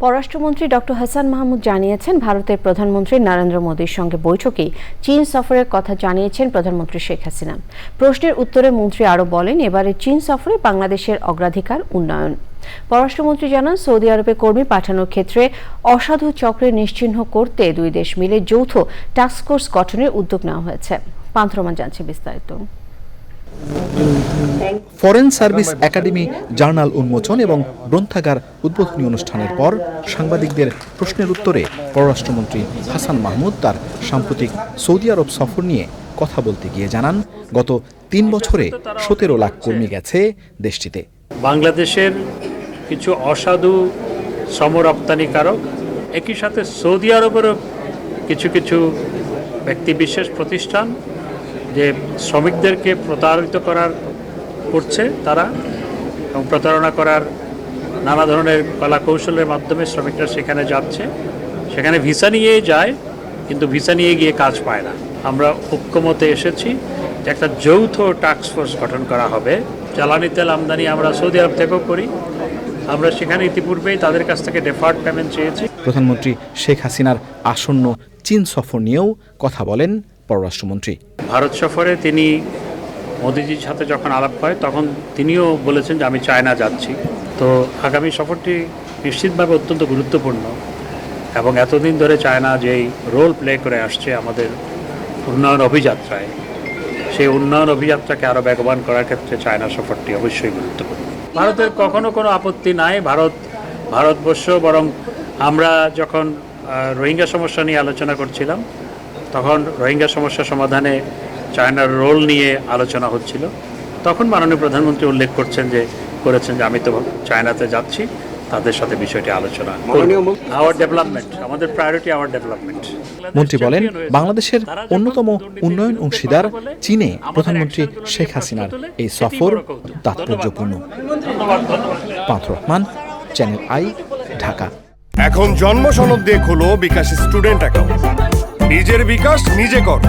পররাষ্ট্রমন্ত্রী ডক্টর হাসান মাহমুদ জানিয়েছেন ভারতের প্রধানমন্ত্রী নরেন্দ্র মোদীর সঙ্গে বৈঠকেই চীন সফরের কথা জানিয়েছেন প্রধানমন্ত্রী শেখ হাসিনা। প্রশ্নের উত্তরে মন্ত্রী আরও বলেন, এবারে চীন সফরে বাংলাদেশের অগ্রাধিকার উন্নয়ন। পররাষ্ট্রমন্ত্রী জানান, সৌদি আরবে কর্মী পাঠানোর ক্ষেত্রে অসাধু চক্রে নিশ্চিহ্ন করতে দুই দেশ মিলে যৌথ টাস্কফোর্স গঠনের উদ্যোগ নেওয়া হয়েছে। পান্থরমান জানছে বিস্তারিত। ফরেন সার্ভিস একাডেমি জার্নাল উন্মোচন এবং গ্রন্থাগার উদ্বোধনী অনুষ্ঠানের পর সাংবাদিকদের প্রশ্নের উত্তরে পররাষ্ট্রমন্ত্রী হাসান মাহমুদ তার সাম্প্রতিক সৌদি আরব সফর নিয়ে কথা বলতে গিয়ে জানান, গত তিন বছরে সতেরো লাখ কর্মী গেছে দেশটিতে। বাংলাদেশের কিছু অসাধু শ্রম রপ্তানিকারক একই সাথে সৌদি আরবেরও কিছু কিছু ব্যক্তিবিশেষ প্রতিষ্ঠান যে শ্রমিকদেরকে প্রতারিত করার করছে তারা এবং প্রতারণা করার নানা ধরনের কলা কৌশলের মাধ্যমে শ্রমিকরা সেখানে যাচ্ছে। সেখানে ভিসা নিয়েই যায় কিন্তু ভিসা নিয়ে গিয়ে কাজ পায় না। আমরা ঐক্যমতে এসেছি যে একটা যৌথ টাস্ক ফোর্স গঠন করা হবে। জ্বালানি তেল আমদানি আমরা সৌদি আরব থেকেও করি। আমরা সেখানে ইতিপূর্বেই তাদের কাছ থেকে ডেফার্ড পেমেন্ট চেয়েছি। প্রধানমন্ত্রী শেখ হাসিনার আসন্ন চীন সফর নিয়েও কথা বলেন পররাষ্ট্রমন্ত্রী। ভারত সফরে তিনি মোদিজির সাথে যখন আলাপ হয়, তখন তিনিও বলেছেন যে আমি চায়না যাচ্ছি। তো আগামী সফরটি নিশ্চিতভাবে অত্যন্ত গুরুত্বপূর্ণ এবং এতদিন ধরে চায়না যেই রোল প্লে করে আসছে আমাদের উন্নয়ন অভিযাত্রায়, সেই উন্নয়ন অভিযাত্রাকে আরও বেগবান করার ক্ষেত্রে চায়না সফরটি অবশ্যই গুরুত্বপূর্ণ। ভারতের কখনো কোনো আপত্তি নাই। ভারত, ভারতবর্ষ বরং আমরা যখন রোহিঙ্গা সমস্যা নিয়ে আলোচনা করছিলাম, তখন রোহিঙ্গা সমস্যা সমাধানে চায়নার রোল নিয়ে আলোচনা হচ্ছিল। তখন মাননীয় প্রধানমন্ত্রী উল্লেখ করছেন যে করেছেন যে আমি তো চায়নাতে যাচ্ছি তাদের সাথে বিষয়টি আলোচনা আওয়ার ডেভেলপমেন্ট আমাদের প্রায়োরিটি আওয়ার ডেভেলপমেন্ট মন্ত্রী বলেন বাংলাদেশের অন্যতম উন্নয়ন অংশীদার চীনে প্রধানমন্ত্রী শেখ হাসিনার এই সফর তাৎপর্যপূর্ণ। পাঁথ রহমান চ্যানেল আই ঢাকা। এখন জন্ম সনদ দিয়ে খোলো বিকাশ স্টুডেন্ট অ্যাকাউন্ট। নিজের বিকাশ নিজে কর।